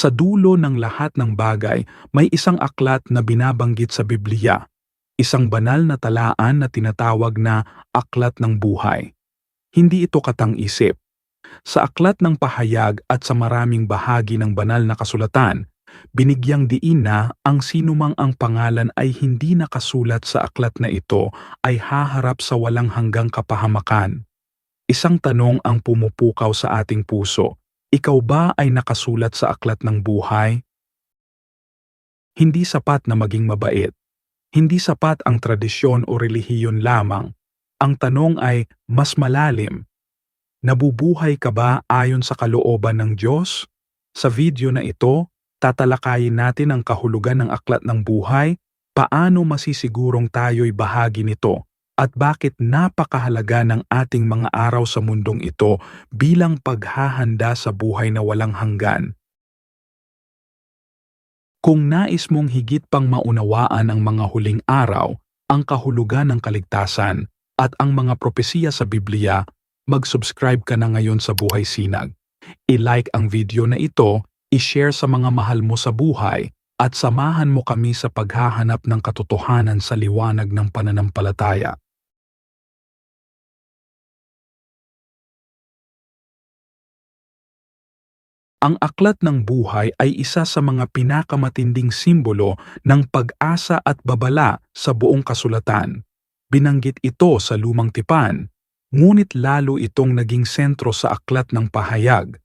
Sa dulo ng lahat ng bagay, may isang aklat na binabanggit sa Biblia. Isang banal na talaan na tinatawag na Aklat ng Buhay. Hindi ito katang-isip. Sa aklat ng pahayag at sa maraming bahagi ng banal na kasulatan, binigyang diin na ang sinumang ang pangalan ay hindi nakasulat sa aklat na ito ay haharap sa walang hanggang kapahamakan. Isang tanong ang pumupukaw sa ating puso. Ikaw ba ay nakasulat sa aklat ng buhay? Hindi sapat na maging mabait. Hindi sapat ang tradisyon o relihiyon lamang. Ang tanong ay mas malalim. Nabubuhay ka ba ayon sa kalooban ng Diyos? Sa video na ito, tatalakayin natin ang kahulugan ng aklat ng buhay, paano masisigurong tayo'y bahagi nito, at bakit napakahalaga ng ating mga araw sa mundong ito bilang paghahanda sa buhay na walang hanggan. Kung nais mong higit pang maunawaan ang mga huling araw, ang kahulugan ng kaligtasan, at ang mga propesiya sa Biblia, mag-subscribe ka na ngayon sa Buhay Sinag. I-like ang video na ito, i-share sa mga mahal mo sa buhay, at samahan mo kami sa paghahanap ng katotohanan sa liwanag ng pananampalataya. Ang aklat ng buhay ay isa sa mga pinakamatinding simbolo ng pag-asa at babala sa buong kasulatan. Binanggit ito sa lumang tipan, ngunit lalo itong naging sentro sa aklat ng pahayag.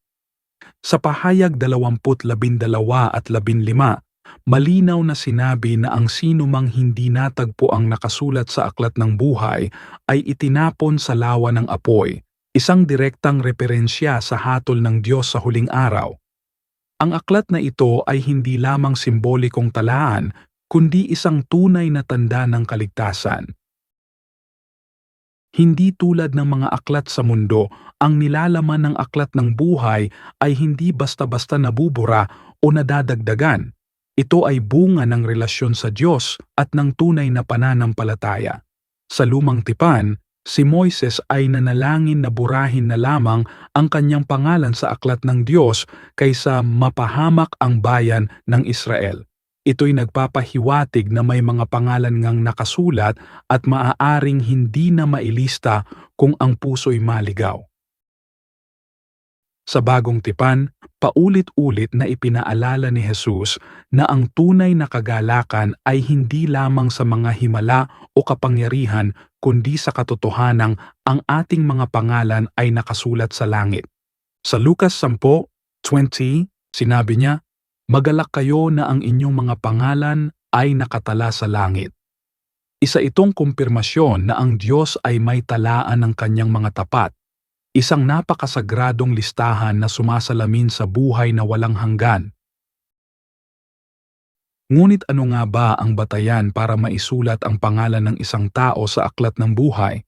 Sa pahayag 20, 12 at 15, malinaw na sinabi na ang sino mang hindi natagpo ang nakasulat sa aklat ng buhay ay itinapon sa lawa ng apoy isang direktang referensya sa hatol ng Diyos sa huling araw. Ang aklat na ito ay hindi lamang simbolikong talaan, kundi isang tunay na tanda ng kaligtasan. Hindi tulad ng mga aklat sa mundo, ang nilalaman ng aklat ng buhay ay hindi basta-basta nabubura o nadadagdagan. Ito ay bunga ng relasyon sa Diyos at ng tunay na pananampalataya. Sa lumang tipan, si Moises ay nanalangin na burahin na lamang ang kanyang pangalan sa aklat ng Diyos kaysa mapahamak ang bayan ng Israel. Ito'y nagpapahiwatig na may mga pangalan ngang nakasulat at maaaring hindi na mailista kung ang puso'y maligaw. Sa bagong tipan, paulit-ulit na ipinaalala ni Jesus na ang tunay na kagalakan ay hindi lamang sa mga himala o kapangyarihan kundi sa katotohanang ang ating mga pangalan ay nakasulat sa langit. Sa Lucas 10:20, sinabi niya, Magalak kayo na ang inyong mga pangalan ay nakatala sa langit. Isa itong kumpirmasyon na ang Diyos ay may talaan ng kanyang mga tapat isang napakasagradong listahan na sumasalamin sa buhay na walang hanggan. Ngunit ano nga ba ang batayan para maisulat ang pangalan ng isang tao sa aklat ng buhay?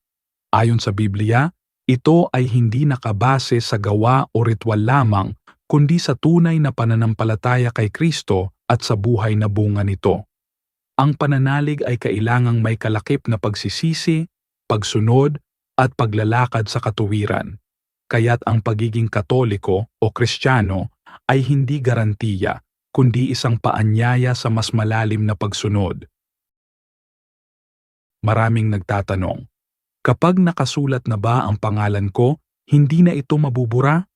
Ayon sa Biblia, ito ay hindi nakabase sa gawa o ritual lamang kundi sa tunay na pananampalataya kay Kristo at sa buhay na bunga nito. Ang pananalig ay kailangang may kalakip na pagsisisi, pagsunod, at paglalakad sa katuwiran. Kaya't ang pagiging katoliko o kristyano ay hindi garantiya, kundi isang paanyaya sa mas malalim na pagsunod. Maraming nagtatanong, kapag nakasulat na ba ang pangalan ko, hindi na ito mabubura?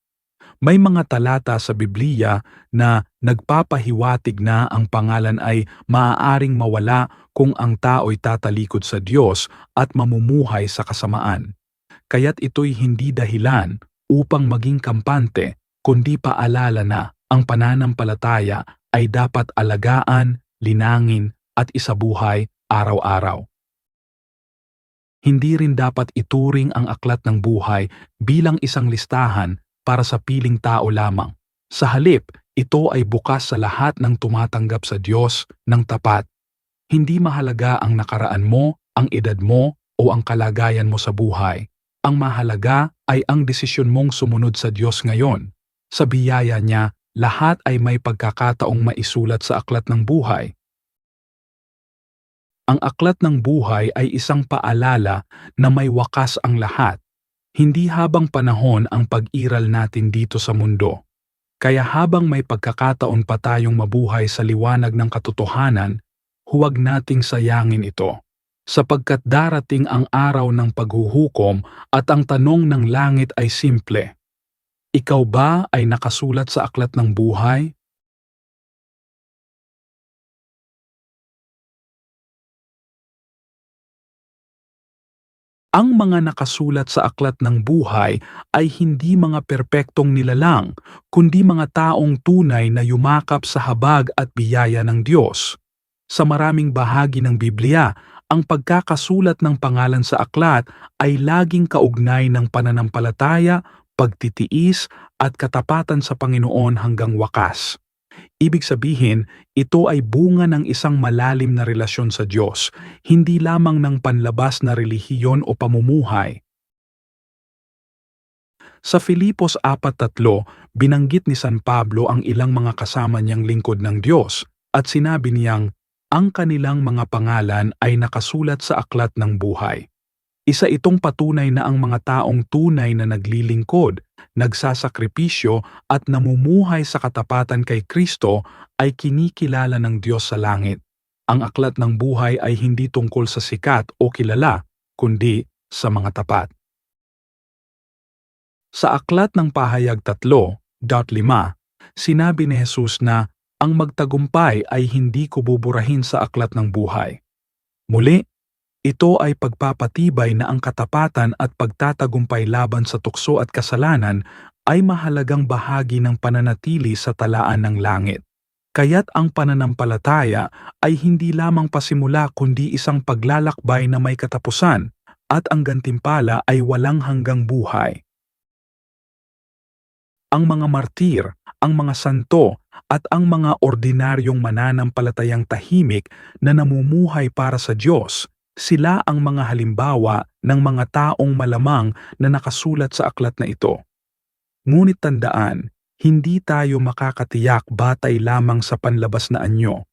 May mga talata sa Biblia na nagpapahiwatig na ang pangalan ay maaaring mawala kung ang tao'y tatalikod sa Diyos at mamumuhay sa kasamaan. Kaya't ito'y hindi dahilan upang maging kampante, kundi paalala na ang pananampalataya ay dapat alagaan, linangin at isabuhay araw-araw. Hindi rin dapat ituring ang aklat ng buhay bilang isang listahan para sa piling tao lamang. Sa halip, ito ay bukas sa lahat ng tumatanggap sa Diyos ng tapat. Hindi mahalaga ang nakaraan mo, ang edad mo, o ang kalagayan mo sa buhay. Ang mahalaga ay ang desisyon mong sumunod sa Diyos ngayon. Sa biyaya niya, lahat ay may pagkakataong maisulat sa aklat ng buhay. Ang aklat ng buhay ay isang paalala na may wakas ang lahat hindi habang panahon ang pag-iral natin dito sa mundo. Kaya habang may pagkakataon pa tayong mabuhay sa liwanag ng katotohanan, huwag nating sayangin ito. Sapagkat darating ang araw ng paghuhukom at ang tanong ng langit ay simple. Ikaw ba ay nakasulat sa aklat ng buhay? Ang mga nakasulat sa aklat ng buhay ay hindi mga perpektong nilalang, kundi mga taong tunay na yumakap sa habag at biyaya ng Diyos. Sa maraming bahagi ng Biblia, ang pagkakasulat ng pangalan sa aklat ay laging kaugnay ng pananampalataya, pagtitiis at katapatan sa Panginoon hanggang wakas. Ibig sabihin, ito ay bunga ng isang malalim na relasyon sa Diyos, hindi lamang ng panlabas na relihiyon o pamumuhay. Sa Filipos 4.3, binanggit ni San Pablo ang ilang mga kasama niyang lingkod ng Diyos at sinabi niyang, ang kanilang mga pangalan ay nakasulat sa aklat ng buhay. Isa itong patunay na ang mga taong tunay na naglilingkod, nagsasakripisyo at namumuhay sa katapatan kay Kristo ay kinikilala ng Diyos sa langit. Ang aklat ng buhay ay hindi tungkol sa sikat o kilala, kundi sa mga tapat. Sa aklat ng pahayag 3.5, sinabi ni Jesus na ang magtagumpay ay hindi ko buburahin sa aklat ng buhay. Muli, ito ay pagpapatibay na ang katapatan at pagtatagumpay laban sa tukso at kasalanan ay mahalagang bahagi ng pananatili sa talaan ng langit. Kaya't ang pananampalataya ay hindi lamang pasimula kundi isang paglalakbay na may katapusan at ang gantimpala ay walang hanggang buhay. Ang mga martir, ang mga santo at ang mga ordinaryong mananampalatayang tahimik na namumuhay para sa Diyos sila ang mga halimbawa ng mga taong malamang na nakasulat sa aklat na ito. Ngunit tandaan, hindi tayo makakatiyak batay lamang sa panlabas na anyo.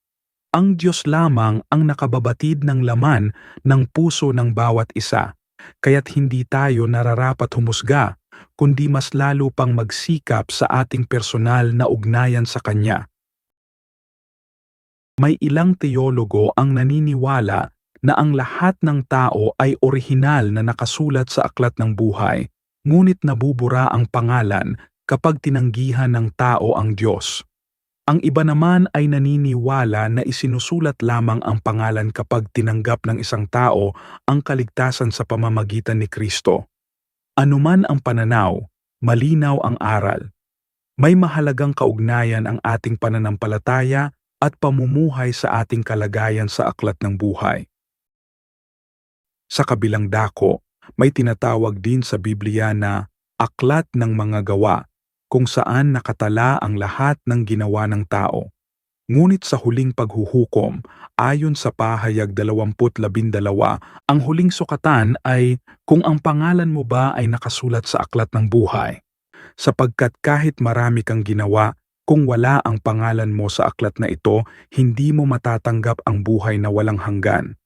Ang Diyos lamang ang nakababatid ng laman ng puso ng bawat isa, kaya't hindi tayo nararapat humusga, kundi mas lalo pang magsikap sa ating personal na ugnayan sa Kanya. May ilang teologo ang naniniwala na ang lahat ng tao ay orihinal na nakasulat sa aklat ng buhay, ngunit nabubura ang pangalan kapag tinanggihan ng tao ang Diyos. Ang iba naman ay naniniwala na isinusulat lamang ang pangalan kapag tinanggap ng isang tao ang kaligtasan sa pamamagitan ni Kristo. Anuman ang pananaw, malinaw ang aral. May mahalagang kaugnayan ang ating pananampalataya at pamumuhay sa ating kalagayan sa aklat ng buhay. Sa kabilang dako, may tinatawag din sa Biblia na aklat ng mga gawa kung saan nakatala ang lahat ng ginawa ng tao. Ngunit sa huling paghuhukom, ayon sa pahayag 20.12, ang huling sukatan ay kung ang pangalan mo ba ay nakasulat sa aklat ng buhay. Sapagkat kahit marami kang ginawa, kung wala ang pangalan mo sa aklat na ito, hindi mo matatanggap ang buhay na walang hanggan.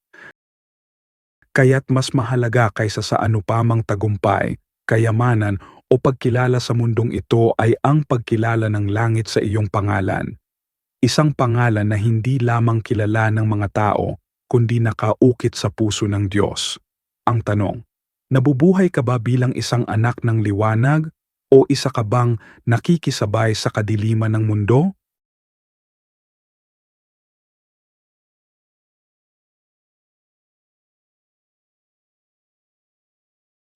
Kaya't mas mahalaga kaysa sa anupamang tagumpay, kayamanan o pagkilala sa mundong ito ay ang pagkilala ng langit sa iyong pangalan. Isang pangalan na hindi lamang kilala ng mga tao, kundi nakaukit sa puso ng Diyos. Ang tanong, nabubuhay ka ba bilang isang anak ng liwanag o isa ka bang nakikisabay sa kadiliman ng mundo?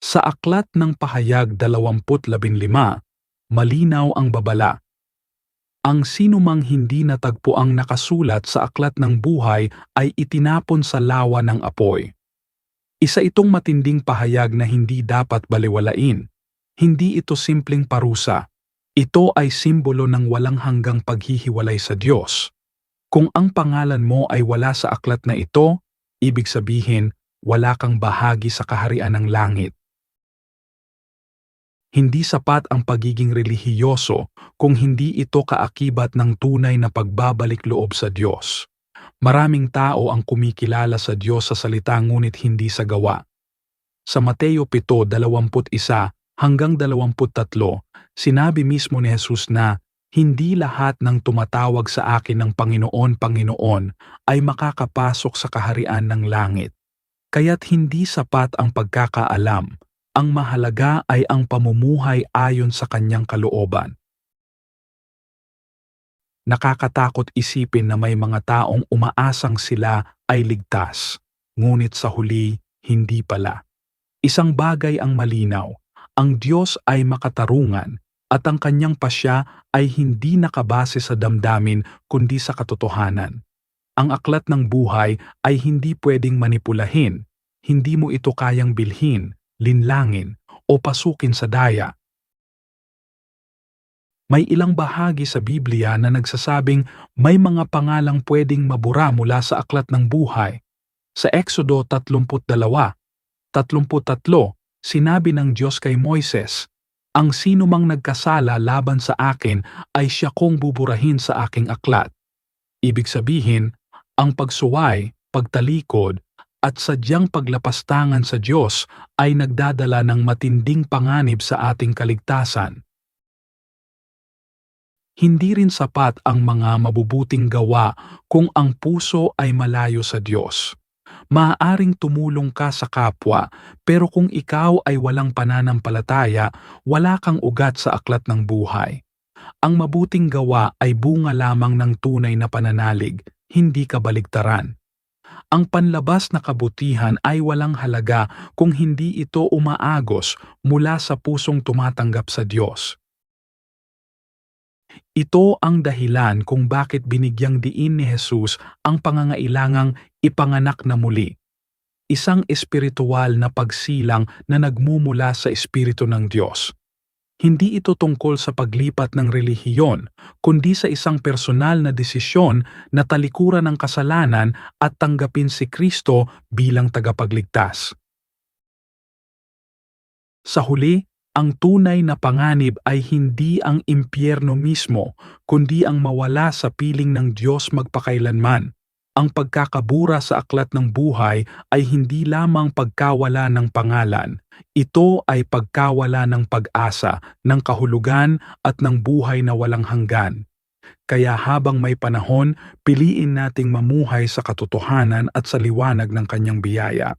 Sa aklat ng pahayag 2015, malinaw ang babala. Ang sinumang hindi natagpo ang nakasulat sa aklat ng buhay ay itinapon sa lawa ng apoy. Isa itong matinding pahayag na hindi dapat baliwalain. Hindi ito simpleng parusa. Ito ay simbolo ng walang hanggang paghihiwalay sa Diyos. Kung ang pangalan mo ay wala sa aklat na ito, ibig sabihin wala kang bahagi sa kaharian ng langit. Hindi sapat ang pagiging relihiyoso kung hindi ito kaakibat ng tunay na pagbabalik loob sa Diyos. Maraming tao ang kumikilala sa Diyos sa salita ngunit hindi sa gawa. Sa Mateo 7:21 hanggang 23, sinabi mismo ni Jesus na Hindi lahat ng tumatawag sa akin ng Panginoon, Panginoon ay makakapasok sa kaharian ng langit. Kaya't hindi sapat ang pagkakaalam. Ang mahalaga ay ang pamumuhay ayon sa kanyang kalooban. Nakakatakot isipin na may mga taong umaasang sila ay ligtas, ngunit sa huli, hindi pala. Isang bagay ang malinaw, ang Diyos ay makatarungan at ang kanyang pasya ay hindi nakabase sa damdamin kundi sa katotohanan. Ang aklat ng buhay ay hindi pwedeng manipulahin, hindi mo ito kayang bilhin, linlangin, o pasukin sa daya. May ilang bahagi sa Biblia na nagsasabing may mga pangalang pwedeng mabura mula sa aklat ng buhay. Sa Exodo 32, 33, sinabi ng Diyos kay Moises, Ang sino mang nagkasala laban sa akin ay siya kong buburahin sa aking aklat. Ibig sabihin, ang pagsuway, pagtalikod, at sadyang paglapastangan sa Diyos ay nagdadala ng matinding panganib sa ating kaligtasan hindi rin sapat ang mga mabubuting gawa kung ang puso ay malayo sa Diyos. Maaaring tumulong ka sa kapwa, pero kung ikaw ay walang pananampalataya, wala kang ugat sa aklat ng buhay. Ang mabuting gawa ay bunga lamang ng tunay na pananalig, hindi kabaligtaran. Ang panlabas na kabutihan ay walang halaga kung hindi ito umaagos mula sa pusong tumatanggap sa Diyos. Ito ang dahilan kung bakit binigyang diin ni Jesus ang pangangailangang ipanganak na muli. Isang espiritual na pagsilang na nagmumula sa Espiritu ng Diyos. Hindi ito tungkol sa paglipat ng relihiyon, kundi sa isang personal na desisyon na talikuran ng kasalanan at tanggapin si Kristo bilang tagapagligtas. Sa huli, ang tunay na panganib ay hindi ang impyerno mismo, kundi ang mawala sa piling ng Diyos magpakailanman. Ang pagkakabura sa aklat ng buhay ay hindi lamang pagkawala ng pangalan. Ito ay pagkawala ng pag-asa, ng kahulugan at ng buhay na walang hanggan. Kaya habang may panahon, piliin nating mamuhay sa katotohanan at sa liwanag ng kanyang biyaya.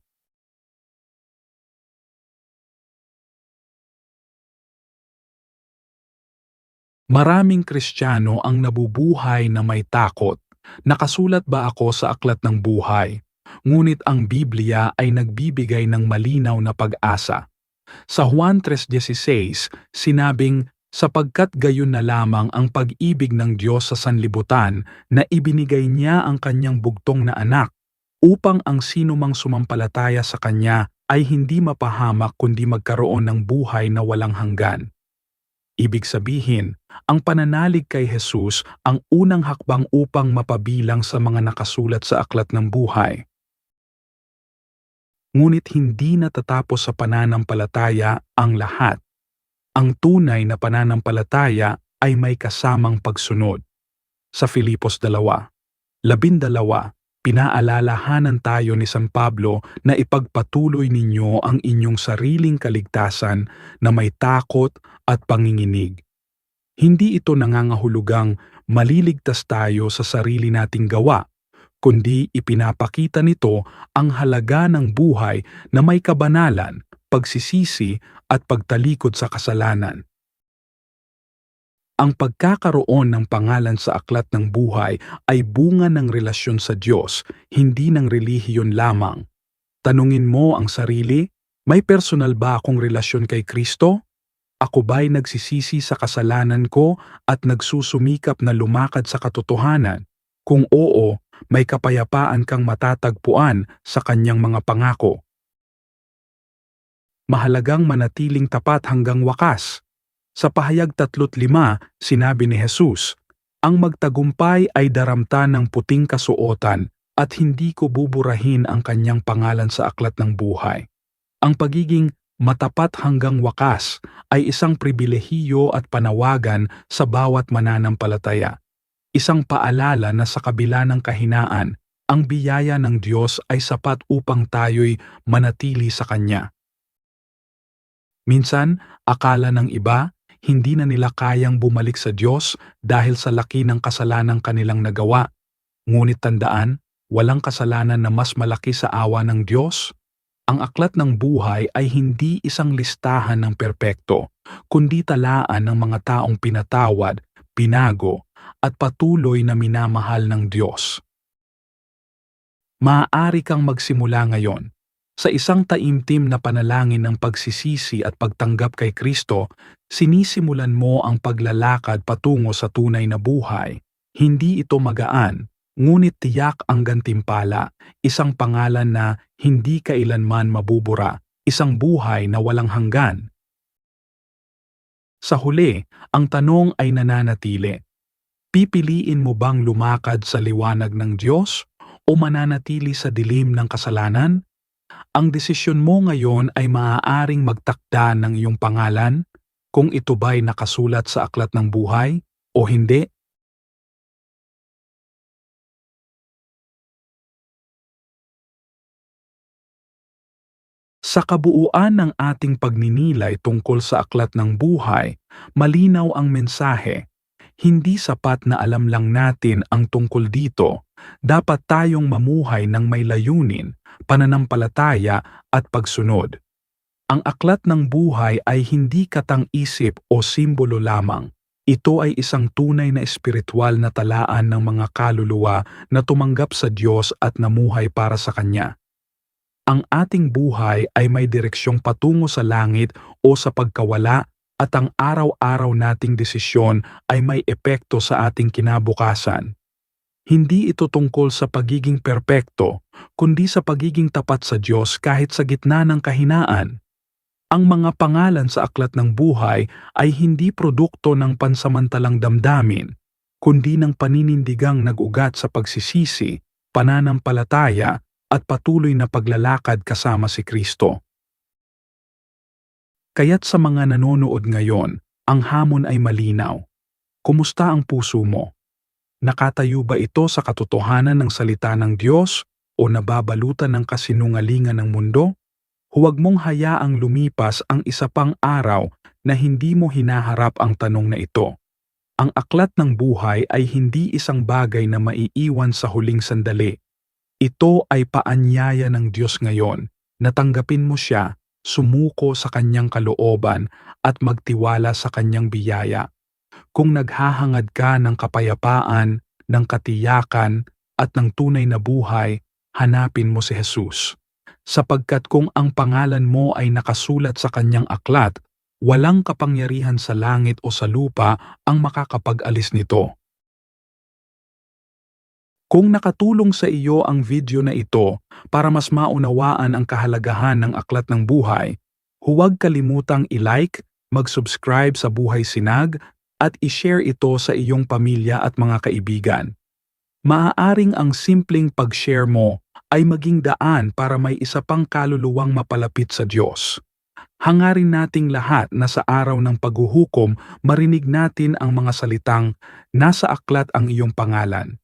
Maraming Kristiyano ang nabubuhay na may takot. Nakasulat ba ako sa aklat ng buhay? Ngunit ang Biblia ay nagbibigay ng malinaw na pag-asa. Sa Juan 3.16, sinabing, sapagkat gayon na lamang ang pag-ibig ng Diyos sa sanlibutan na ibinigay niya ang kanyang bugtong na anak upang ang sinumang sumampalataya sa kanya ay hindi mapahamak kundi magkaroon ng buhay na walang hanggan. Ibig sabihin, ang pananalig kay Jesus ang unang hakbang upang mapabilang sa mga nakasulat sa aklat ng buhay. Ngunit hindi natatapos sa pananampalataya ang lahat. Ang tunay na pananampalataya ay may kasamang pagsunod. Sa Filipos 2, labindalawa, pinaalalahanan tayo ni San Pablo na ipagpatuloy ninyo ang inyong sariling kaligtasan na may takot at panginginig. Hindi ito nangangahulugang maliligtas tayo sa sarili nating gawa, kundi ipinapakita nito ang halaga ng buhay na may kabanalan, pagsisisi at pagtalikod sa kasalanan. Ang pagkakaroon ng pangalan sa aklat ng buhay ay bunga ng relasyon sa Diyos, hindi ng relihiyon lamang. Tanungin mo ang sarili, may personal ba akong relasyon kay Kristo? Ako ba'y nagsisisi sa kasalanan ko at nagsusumikap na lumakad sa katotohanan? Kung oo, may kapayapaan kang matatagpuan sa kanyang mga pangako. Mahalagang manatiling tapat hanggang wakas sa pahayag 35, sinabi ni Jesus, Ang magtagumpay ay daramta ng puting kasuotan at hindi ko buburahin ang kanyang pangalan sa aklat ng buhay. Ang pagiging matapat hanggang wakas ay isang pribilehiyo at panawagan sa bawat mananampalataya. Isang paalala na sa kabila ng kahinaan, ang biyaya ng Diyos ay sapat upang tayo'y manatili sa Kanya. Minsan, akala ng iba, hindi na nila kayang bumalik sa Diyos dahil sa laki ng kasalanang kanilang nagawa. Ngunit tandaan, walang kasalanan na mas malaki sa awa ng Diyos. Ang aklat ng buhay ay hindi isang listahan ng perpekto, kundi talaan ng mga taong pinatawad, pinago, at patuloy na minamahal ng Diyos. Maaari kang magsimula ngayon sa isang taimtim na panalangin ng pagsisisi at pagtanggap kay Kristo, sinisimulan mo ang paglalakad patungo sa tunay na buhay. Hindi ito magaan, ngunit tiyak ang gantimpala, isang pangalan na hindi kailanman mabubura, isang buhay na walang hanggan. Sa huli, ang tanong ay nananatili. Pipiliin mo bang lumakad sa liwanag ng Diyos o mananatili sa dilim ng kasalanan? Ang desisyon mo ngayon ay maaaring magtakda ng iyong pangalan kung ito ba'y nakasulat sa aklat ng buhay o hindi. Sa kabuuan ng ating pagninilay tungkol sa aklat ng buhay, malinaw ang mensahe. Hindi sapat na alam lang natin ang tungkol dito. Dapat tayong mamuhay ng may layunin, pananampalataya at pagsunod. Ang aklat ng buhay ay hindi katang-isip o simbolo lamang. Ito ay isang tunay na espiritual na talaan ng mga kaluluwa na tumanggap sa Diyos at namuhay para sa Kanya. Ang ating buhay ay may direksyong patungo sa langit o sa pagkawala at ang araw-araw nating desisyon ay may epekto sa ating kinabukasan. Hindi ito tungkol sa pagiging perpekto, kundi sa pagiging tapat sa Diyos kahit sa gitna ng kahinaan. Ang mga pangalan sa aklat ng buhay ay hindi produkto ng pansamantalang damdamin, kundi ng paninindigang nag-ugat sa pagsisisi, pananampalataya at patuloy na paglalakad kasama si Kristo. Kaya't sa mga nanonood ngayon, ang hamon ay malinaw. Kumusta ang puso mo? Nakatayo ba ito sa katotohanan ng salita ng Diyos o nababalutan ng kasinungalingan ng mundo? Huwag mong hayaang lumipas ang isa pang araw na hindi mo hinaharap ang tanong na ito. Ang aklat ng buhay ay hindi isang bagay na maiiwan sa huling sandali. Ito ay paanyaya ng Diyos ngayon. Natanggapin mo siya, sumuko sa kanyang kalooban at magtiwala sa kanyang biyaya. Kung naghahangad ka ng kapayapaan, ng katiyakan at ng tunay na buhay, hanapin mo si Jesus. Sapagkat kung ang pangalan mo ay nakasulat sa kanyang aklat, walang kapangyarihan sa langit o sa lupa ang makakapag-alis nito. Kung nakatulong sa iyo ang video na ito para mas maunawaan ang kahalagahan ng aklat ng buhay, huwag kalimutang i-like, mag-subscribe sa Buhay Sinag at i-share ito sa iyong pamilya at mga kaibigan. Maaaring ang simpleng pag-share mo ay maging daan para may isa pang kaluluwang mapalapit sa Diyos. Hangarin nating lahat na sa araw ng paghuhukom marinig natin ang mga salitang, Nasa aklat ang iyong pangalan